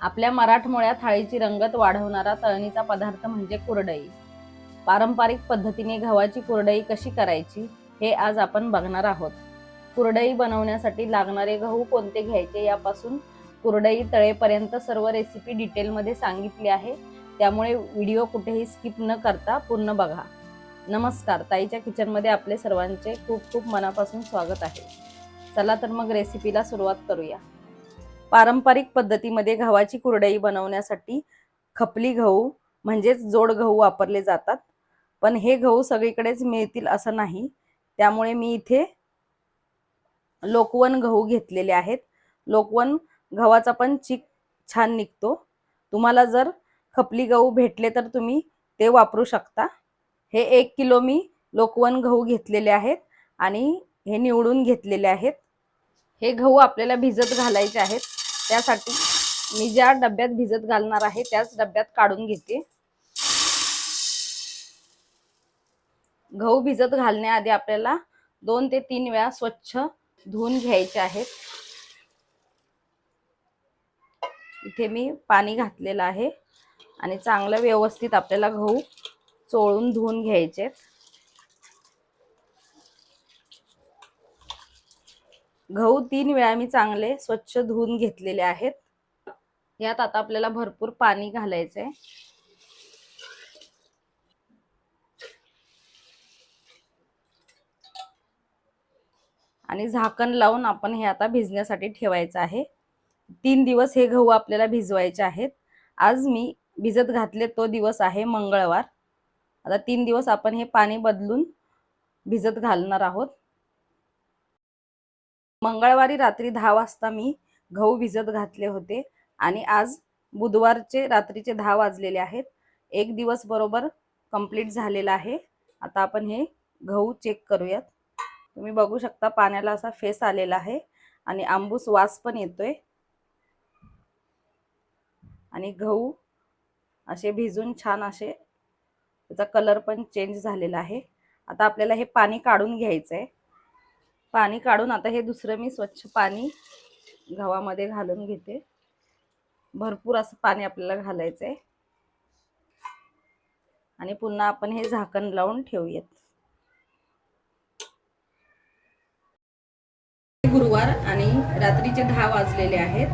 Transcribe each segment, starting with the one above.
आपल्या मराठमोळ्या थाळीची रंगत वाढवणारा तळणीचा पदार्थ म्हणजे कुरडई. पारंपरिक पद्धतीने गव्हाची कुरडई कशी करायची हे आज आपण बघणार आहोत. कुरडई बनवण्यासाठी लागणारे गहू कोणते घ्यायचे यापासून कुरडई तळेपर्यंत सर्व रेसिपी डिटेलमध्ये सांगितली आहे. त्यामुळे व्हिडिओ कुठेही स्किप न करता पूर्ण बघा. नमस्कार ताईच्या किचनमध्ये आपले सर्वांचे खूप खूप मनापासून स्वागत आहे. चला तर मग रेसिपीला सुरुवात करूया. पारंपरिक पद्धतीमध्ये गव्हाची कुरडई बनवण्यासाठी खपली गहू म्हणजेच जोड गहू वापरले जातात. पण हे गहू सगळीकडेच मिळतील असं नाही. त्यामुळे मी इथे लोकवन गहू घेतलेले आहेत. लोकवन गव्हाचा पण चीक छान निघतो. तुम्हाला जर खपली गहू भेटले तर तुम्ही ते वापरू शकता. हे एक किलो मी लोकवन गहू घेतलेले आहेत आणि हे निवडून घेतलेले आहेत. हे गहू आपल्याला भिजत घालायचे आहेत. त्यासाठी मी ज्या डब्यात भिजत घालणार आहे त्याच डब्यात काढून घेते. गहू भिजत घालण्याआधी आपल्याला दोन ते तीन वेळा स्वच्छ धुवून घ्यायचे आहेत. इथे मी पाणी घातलेलं आहे आणि चांगलं व्यवस्थित आपल्याला गहू चोळून धुवून घ्यायचे आहेत गहू तीन वेळा मी चांगले स्वच्छ धुवून घेतलेले आहेत. यात आता आपल्याला भरपूर पाणी घालायचंय. आणि झाकण लावून आपण हे आता भिजण्यासाठी ठेवायचं आहे. तीन दिवस हे गहू आपल्याला भिजवायचे आहेत. आज मी भिजत घातले तो दिवस आहे मंगळवार. आता तीन दिवस आपण हे पाणी बदलून भिजत घालणार आहोत. मंगळवारी रात्री दहा वाजता मी गहू भिजत घातले होते आणि आज बुधवारचे रात्रीचे दहा वाजलेले आहेत. एक दिवस बरोबर कंप्लीट झालेला आहे. आता आपण हे गहू चेक करूयात. तुम्ही बघू शकता पाण्याला असा फेस आलेला आहे आणि आंबूस वास पण येतोय. आणि गहू असे भिजून छान असे त्याचा कलर पण चेंज झालेला आहे. आता आपल्याला हे पाणी काढून घ्यायचं आहे पाणी काढून आता हे दुसरं मी स्वच्छ पाणी गव्हामध्ये घालून घेते. भरपूर असं पाणी आपल्याला घालायचं आहे आणि पुन्हा आपण हे झाकण लावून ठेवूयात. गुरुवार आणि रात्रीचे दहा वाजलेले आहेत.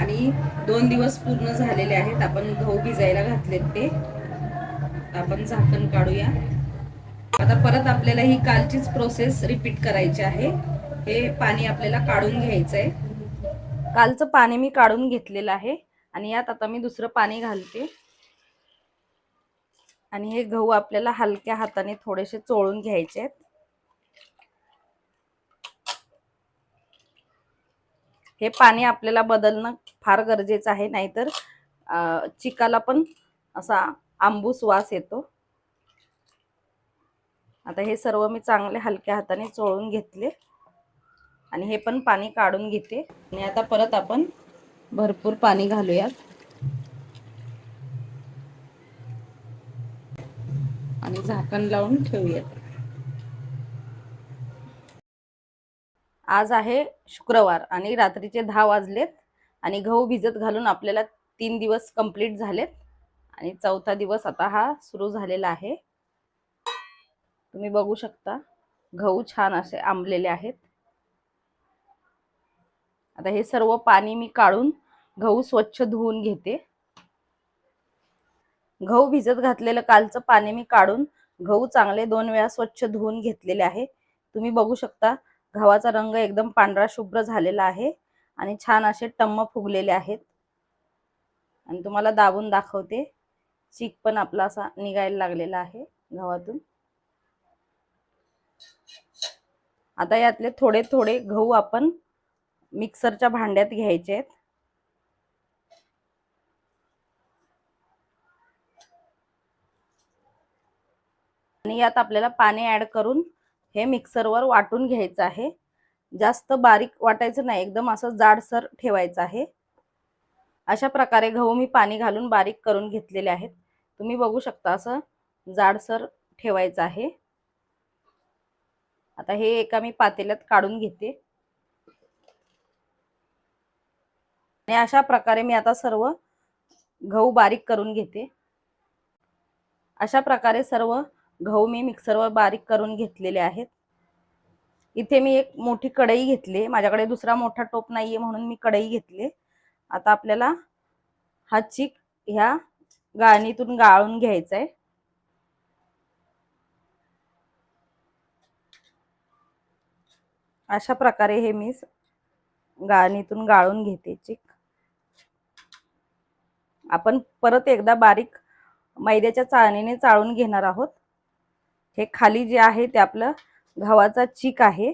आणि दोन दिवस पूर्ण झालेले आहेत. आपण गहू भिजायला घातलेत ते. आपण झाकण काढूया. आता परत आपल्याला ही कालचीच प्रोसेस रिपीट करायची आहे. हे पाणी आपल्याला काढून घ्यायचं आहे कालचं पाणी मी काढून घेतलेलं आहे आणि यात आता मी दुसरं पाणी घालते. आणि हे गहू आपल्याला हलक्या हाताने थोडेसे चोळून घ्यायचे आहेत. हे पाणी आपल्याला बदलणं फार गरजेचं आहे नाहीतर चिकाला पण असा आंबूस वास येतो. आता हे सर्व मी चांगले हलक्या हाताने चोळून घेतले. आणि हे पण पाणी काढून घेते. आणि आता परत आपण भरपूर पाणी घालूयात. आणि झाकण लावून ठेवूयात. आज आहे शुक्रवार आणि रात्रीचे दहा वाजलेत. आणि गहू भिजत घालून आपल्याला तीन दिवस कंप्लीट झालेत. आणि चौथा दिवस आता हा सुरू झालेला आहे. तुम्ही बघू शकता. गहू छान असे आंबलेले आहेत. आता हे सर्व पाणी मी काढून गहू स्वच्छ धुवून घेते. गहू भिजत घातलेलं कालचं पाणी मी काढून गहू चांगले दोन वेळा स्वच्छ धुवून घेतलेले आहे. तुम्ही बघू शकता गव्हाचा रंग एकदम पांढरा शुभ्र झालेला आहे आणि छान असे टम्म फुगलेले आहेत. आणि तुम्हाला दाबून दाखवते. चीक पण आपला असा निघायला लागलेला आहे गव्हातून. आता यातले थोडे थोडे गहू आपण मिक्सरच्या भांड्यात घ्यायचे आहेत. आणि यात आपल्याला पाणी ऍड करून हे मिक्सरवर वाटून घ्यायचं आहे. जास्त बारीक वाटायचं नाही एकदम असं जाडसर ठेवायचं आहे. अशा प्रकारे गहू मी पाणी घालून बारीक करून घेतलेले आहेत. तुम्ही बघू शकता असं जाडसर ठेवायचं आहे. आता हे एका मी पातेल्यात काढून घेते. आणि अशा प्रकारे मी आता सर्व गहू बारीक करून घेते. अशा प्रकारे सर्व गहू मी मिक्सरवर बारीक करून घेतलेले आहेत. इथे मी एक मोठी कढई घेतली माझ्याकडे दुसरा मोठा टोप नाहीये म्हणून मी कढई घेतली आता आपल्याला हा चिक ह्या गाळणीतून गाळून घ्यायचा आहे. अशा प्रकारे हे मी गाळणीतून गाळून घेते. चिक. आपण परत एकदा बारीक मैद्याच्या चाळणीने चाळून घेणार आहोत. हे खाली जे आहे ते आपलं गव्हाचा चीक आहे.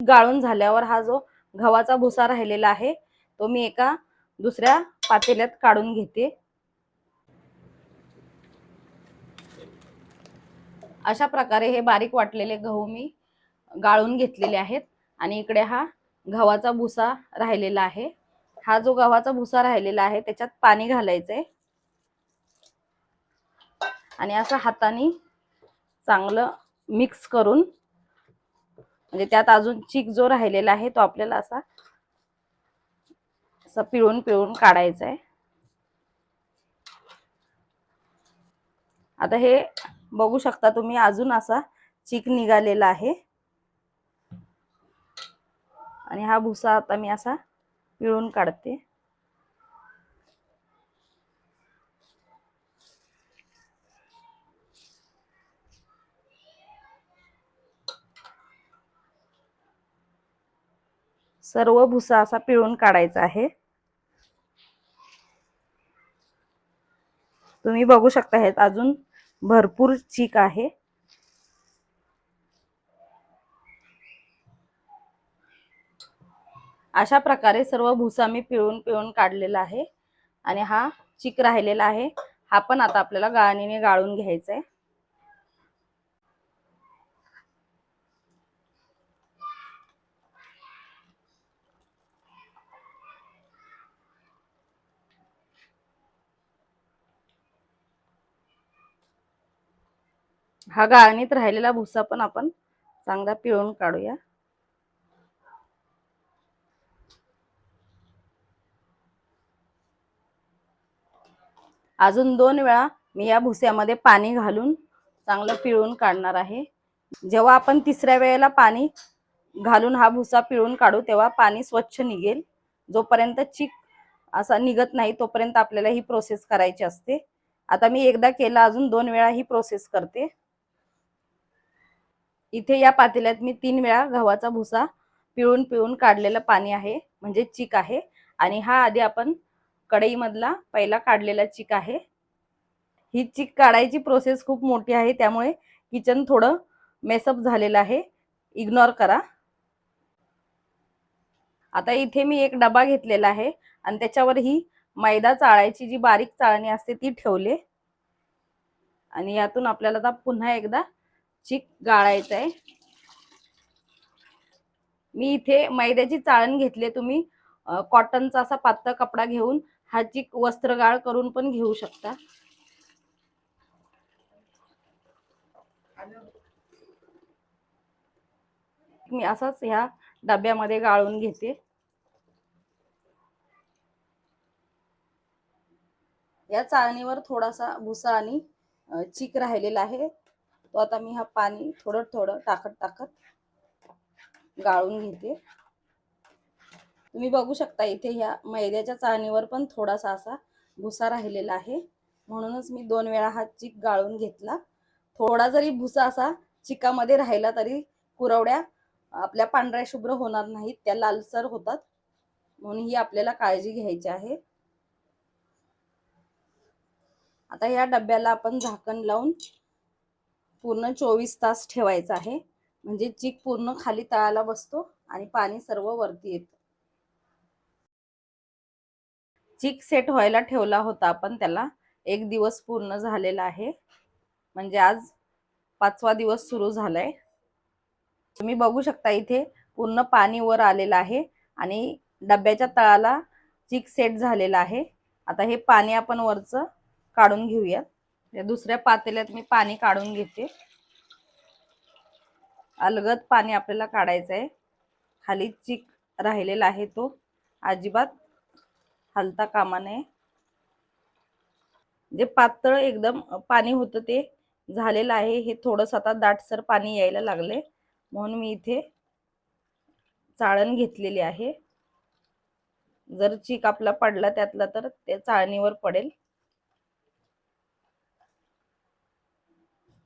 गाळून झाल्यावर हा जो गव्हाचा भुसा राहिलेला आहे तो मी एका दुसऱ्या पातेल्यात काढून घेते. अशा प्रकारे हे बारीक वाटलेले गहू मी गाळून घेतलेले आहेत. आणि इकडे हा गव्हाचा भुसा राहिलेला आहे. हा जो गव्हाचा भुसा राहिलेला आहे त्याच्यात पाणी घालायचंय. आणि असं हाताने चांगलं मिक्स करून म्हणजे त्यात अजून चीक जो राहिलेला आहे तो आपल्याला असा असं पिळून पिळून काढायचा आहे आता हे बघू शकता तुम्ही अजून असा चीक निघालेला आहे. आणि हा भुसा आता मी असा पिळून काढते. सर्व भुसा असा पिळून काढायचा आहे. तुम्ही बघू शकता हे अजून भरपूर चीक आहे. अशा प्रकारे सर्व भुसा मी पिळून पिळून काढलेला आहे. आणि हा चिक राहिलेला आहे. हा पण आता आपल्याला गाळणीने गाळून घ्यायचा आहे. हा गाळणीत राहिलेला भुसा पण आपण चांगला पिळून काढूया. अजून दोन वेळा मी या भुस्यामध्ये पाणी घालून चांगलं पिळून काढणार आहे. जेव्हा आपण तिसऱ्या वेळेला पाणी घालून हा भुसा पिळून काढू तेव्हा पाणी स्वच्छ निघेल. जोपर्यंत चिक असा निघत नाही तोपर्यंत आपल्याला ही प्रोसेस करायची असते. आता मी एकदा केला अजून दोन वेळा ही प्रोसेस करते. इथे या पातेल्यात मी तीन वेळा गव्हाचा भुसा पिळून पिळून काढलेलं पाणी आहे म्हणजे चिक आहे. आणि हा आधी आपण कढईमधला पहिला काढलेला चिक आहे. ही चिक काढायची प्रोसेस खूप मोठी आहे त्यामुळे किचन थोडं मेसअप झालेलं आहे. इग्नोर करा. आता इथे मी एक डबा घेतलेला आहे आणि त्याच्यावर ही मैदा चाळायची जी बारीक चाळणी असते ती ठेवले. आणि यातून आपल्याला आता पुन्हा एकदा चिक गाळायचं आहे. मी इथे मैद्याची चाळण घेतली तुम्ही कॉटनचा असा पातळ कपडा घेऊन हा चिक वस्त्रगाळ करून पण घेऊ शकता. मी असाच ह्या डब्यामध्ये गाळून घेते. या चाळणीवर थोडासा भुसा आणि चिक राहिलेला आहे. तो आता मी हा पाणी थोडं थोडं टाकत टाकत गाळून घेते. तुम्ही बघू शकता इथे ह्या मैद्याच्या चाळणीवर पण थोडासा असा भुसा राहिलेला आहे. म्हणूनच मी दोन वेळा हा चिक गाळून घेतला. थोडा जरी भुसा असा चिकामध्ये राहिला तरी कुरवड्या आपल्या पांढऱ्या शुभ्र होणार नाहीत त्या लालसर होतात. म्हणून ही आपल्याला काळजी घ्यायची आहे. आता या डब्याला आपण झाकण लावून पूर्ण चोवीस तास ठेवायचं आहे. म्हणजे चीक पूर्ण खाली तळाला बसतो आणि पाणी सर्व वरती येतं. चिक सेट व्हायला ठेवला होता आपण त्याला एक दिवस पूर्ण झालेला आहे. म्हणजे आज पाचवा दिवस सुरू झालाय. तुम्ही बघू शकता इथे पूर्ण पाणी वर आलेलं आहे आणि डब्याच्या तळाला चिक सेट झालेला आहे. आता हे पाणी आपण वरचं काढून घेऊयात. या दुसऱ्या पातेल्यात मी पाणी काढून घेते. अलगद पाणी आपल्याला काढायचं आहे. खाली चिक राहिलेला आहे तो. अजिबात हलता कामा नये. जे पातळ एकदम पाणी होतं ते झालेलं आहे. हे थोडंसं आता दाटसर पाणी यायला लागले म्हणून मी इथे चाळण घेतलेली आहे. जर चीक आपला पडला त्यातला तर ते चाळणीवर पडेल.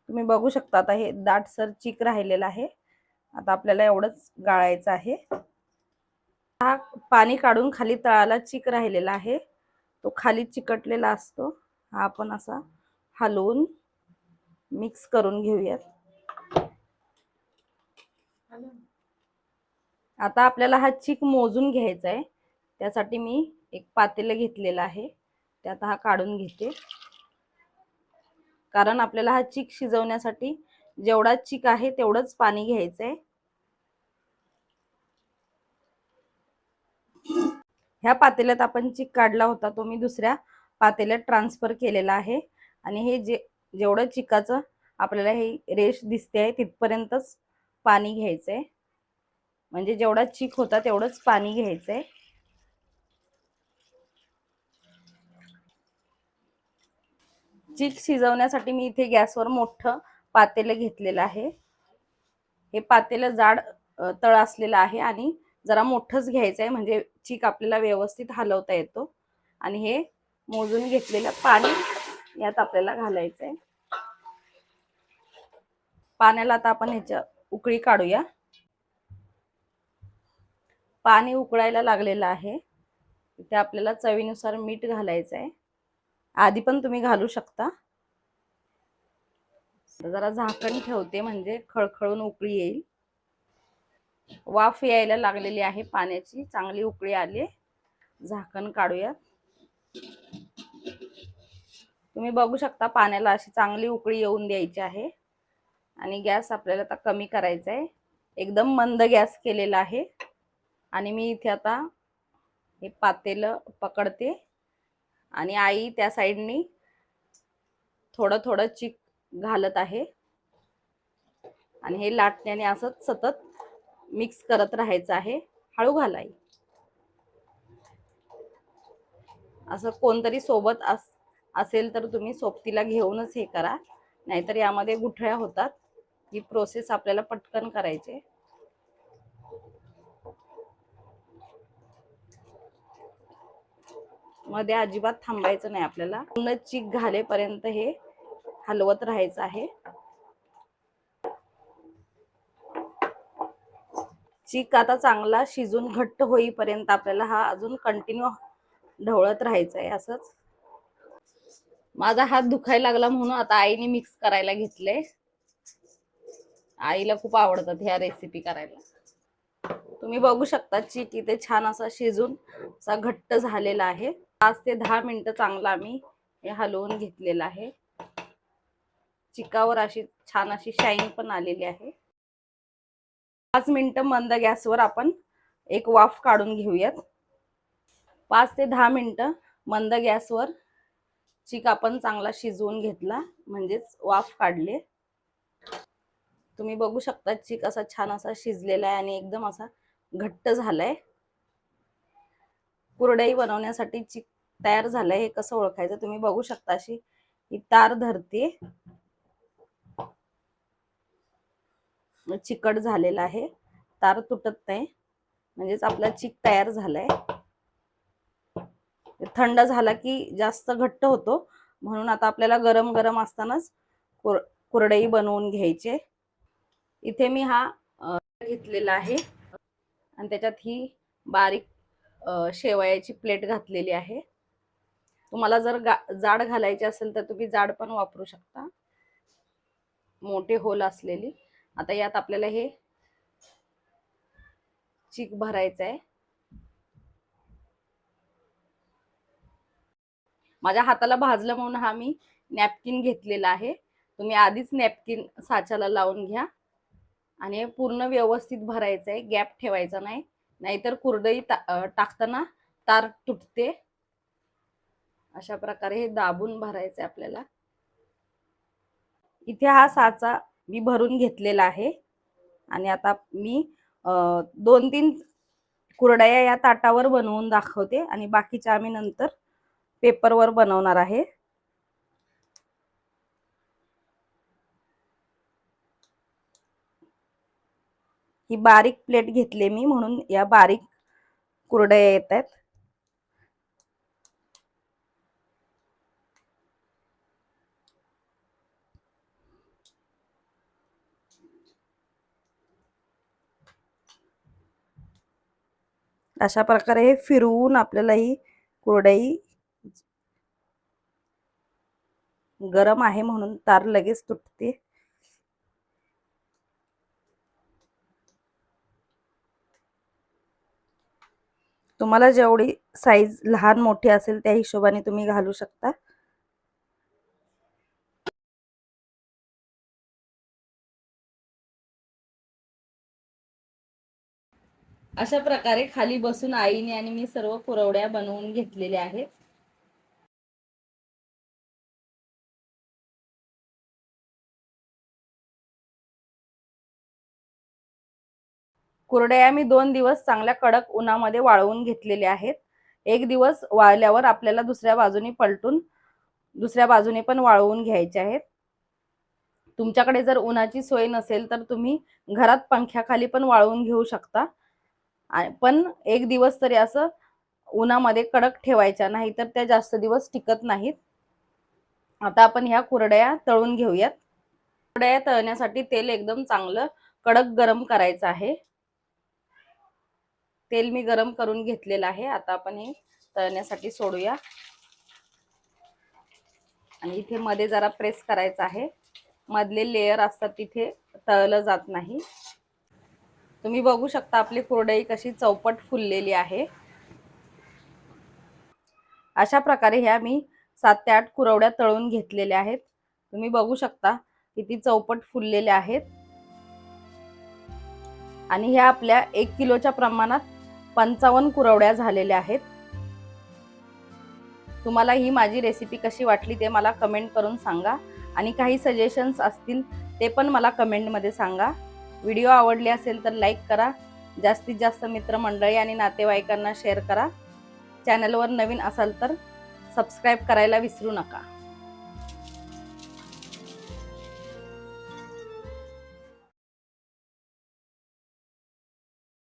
तुम्ही बघू शकता आता हे दाटसर चीक राहिलेलं आहे. आता आपल्याला एवढंच गाळायचं आहे. हा पाणी काढून खाली तळाला चिक राहिलेला आहे. तो खाली चिकटलेला असतो. हा आपण असा हलवून मिक्स करून घेऊयात. आता आपल्याला हा चिक मोजून घ्यायचा आहे. त्यासाठी मी एक पातेलं घेतलेलं आहे. त्यात हा काढून घेते. कारण आपल्याला हा चिक शिजवण्यासाठी जेवढा चिक आहे तेवढंच पाणी घ्यायचं आहे ह्या पातेल्यात आपण चिक काढला होता तो मी दुसऱ्या पातेल्यात ट्रान्सफर केलेला आहे. आणि हे जे जेवढं चिकाचं आपल्याला हे रेश दिसते आहे तिथपर्यंतच पाणी घ्यायचं आहे म्हणजे जेवढा चिक होता तेवढंच पाणी घ्यायचं आहे चिक शिजवण्यासाठी मी इथे गॅसवर मोठं पातेलं घेतलेलं आहे. हे पातेलं जाड तळ असलेलं आहे आणि जरा मोठंच घ्यायचं आहे म्हणजे चीक आपल्याला व्यवस्थित हलवता येतो. आणि हे मोजून घेतलेलं पाणी यात आपल्याला घालायचं आहे पाण्याला आता आपण ह्याच्या उकळी काढूया. पाणी उकळायला लागलेलं आहे. इथे आपल्याला चवीनुसार मीठ घालायचं आहे आधी पण तुम्ही घालू शकता. जरा झाकण ठेवते म्हणजे खळखळून उकळी येईल. वाफ यायला लागलेली आहे पाण्याची चांगली उकळी आली झाकण काढूया तुम्ही बघू शकता पाण्याला अशी चांगली उकळी येऊन द्यायची आहे. आणि गॅस आपल्याला आता कमी करायचा आहे. एकदम मंद गॅस केलेला आहे. आणि मी इथे आता हे पातेलं पकडते. आणि आई त्या साईडनी थोडं थोडं चिक घालत आहे. आणि हे लाटण्याने असं सतत मिक्स करत राहायचं आहे. हळू घालाई असं कोणतरी सोबत अस असेल तर तुम्ही सोबतीला घेऊनच हे करा. नाहीतर यामध्ये गुठळ्या होतात. ही प्रोसेस आपल्याला पटकन करायची मध्ये अजिबात थांबायचं नाही आपल्याला. पूर्ण चीक घालेपर्यंत हे हलवत राहायचं आहे. चीक आता चांगला शिजून घट्ट होईपर्यंत आपल्याला हा अजून कंटिन्यू ढवळत राहायचं आहे असंच. माझा हात दुखायला लागला म्हणून आता आईने मिक्स करायला घेतले आईला खूप आवडतात ह्या रेसिपी करायला. तुम्ही बघू शकता चीक इथे छान असा शिजून असा घट्ट झालेला आहे. पाच ते दहा मिनटं चांगला आम्ही हलवून घेतलेलं आहे. चिकावर अशी छान अशी शाईन पण आलेली आहे. पाच मिनिटं मंद गॅसवर आपण एक वाफ काढून घेऊयात. पाच ते दहा मिनटं मंद गॅसवर चिक आपण चांगला शिजवून घेतला म्हणजेच वाफ काढले. तुम्ही बघू शकता चिक असा छान असा शिजलेला आहे आणि एकदम असा घट्ट झालाय. कुरडई बनवण्यासाठी चिक तयार झालंय हे कसं ओळखायचं? तुम्ही बघू शकता अशी ही तार धरते. चिकट झालेला आहे. तार तुटत नाही. म्हणजेच आपला चिक तयार झालाय. थंड झाला की जास्त घट्ट होतो. म्हणून आता आपल्याला गरम गरम असतानाच कुर कुरडई बनवून घ्यायचे. इथे मी हा घेतलेला आहे. आणि त्याच्यात ही बारीक शेवयाची प्लेट घातलेली आहे. तुम्हाला जर गा जाड घालायची असेल तर तुम्ही जाड पण वापरू शकता. मोठे होल असलेली. आता यात आपल्याला हे चीक भरायचं आहे. माझ्या हाताला भाजलं म्हणून हा मी नॅपकिन घेतलेला आहे. तुम्ही आधीच नॅपकिन साच्याला लावून घ्या. आणि पूर्ण व्यवस्थित भरायचं आहे. गॅप ठेवायचा नाही. नाहीतर कुरडई टाकताना तार तुटते. अशा प्रकारे हे दाबून भरायचं आहे आपल्याला. इथे हा साचा मी भरून घेतलेला आहे. आणि आता मी दोन तीन कुरडया या ताटावर बनवून दाखवते. आणि बाकीच्या आम्ही नंतर पेपरवर बनवणार आहे. ही बारीक प्लेट घेतली मी म्हणून या बारीक कुरड्या येत आहेत. अशा प्रकारे हे फिरवून आपल्याला ही कुरडई गरम आहे म्हणून तार लगेच तुटते. तुम्हाला जेवढी साईज लहान मोठी असेल त्या हिशोबाने तुम्ही घालू शकता. अशा प्रकारे खाली बसून आईने आणि मी सर्व कुरवड्या बनवून घेतलेल्या आहेत. कुरडया मी दोन दिवस चांगल्या कडक उन्हामध्ये वाळवून घेतलेल्या आहेत. एक दिवस वाळल्यावर आपल्याला दुसऱ्या बाजूने पलटून दुसऱ्या बाजूने पण वाळवून घ्यायचे आहेत. तुमच्याकडे जर उन्हाची सोय नसेल तर तुम्ही घरात पंख्याखाली पण वाळवून घेऊ शकता. पण एक दिवस तरी असं उन्हामध्ये कडक ठेवायच्या नाही तर त्या जास्त दिवस टिकत नाहीत. आता आपण ह्या कुरड्या तळून घेऊयात. कुरड्या तळण्यासाठी तेल एकदम चांगलं कडक गरम करायचं आहे. तेल मी गरम करून घेतलेलं आहे. आता आपण हे तळण्यासाठी सोडूया. आणि इथे मध्ये जरा प्रेस करायचं आहे. मधले लेयर असतात तिथे तळलं जात नाही. तुम्ही बघू शकता आपली कुरडई कशी चौपट फुललेली आहे. अशा प्रकारे ह्या मी सात ते आठ कुरवड्या तळून घेतलेल्या आहेत. तुम्ही बघू शकता किती चौपट फुललेल्या आहेत. आणि ह्या आपल्या एक किलोच्या प्रमाणात पंचावन्न कुरवड्या झालेल्या आहेत. तुम्हाला ही माझी रेसिपी कशी वाटली ते मला कमेंट करून सांगा. आणि काही सजेशन्स असतील ते पण मला कमेंटमध्ये सांगा. व्हिडिओ आवडले असेल तर लाईक करा. जास्तीत जास्त मित्रमंडळी आणि नातेवाईकांना शेअर करा. चॅनलवर नवीन असाल तर सबस्क्राईब करायला विसरू नका.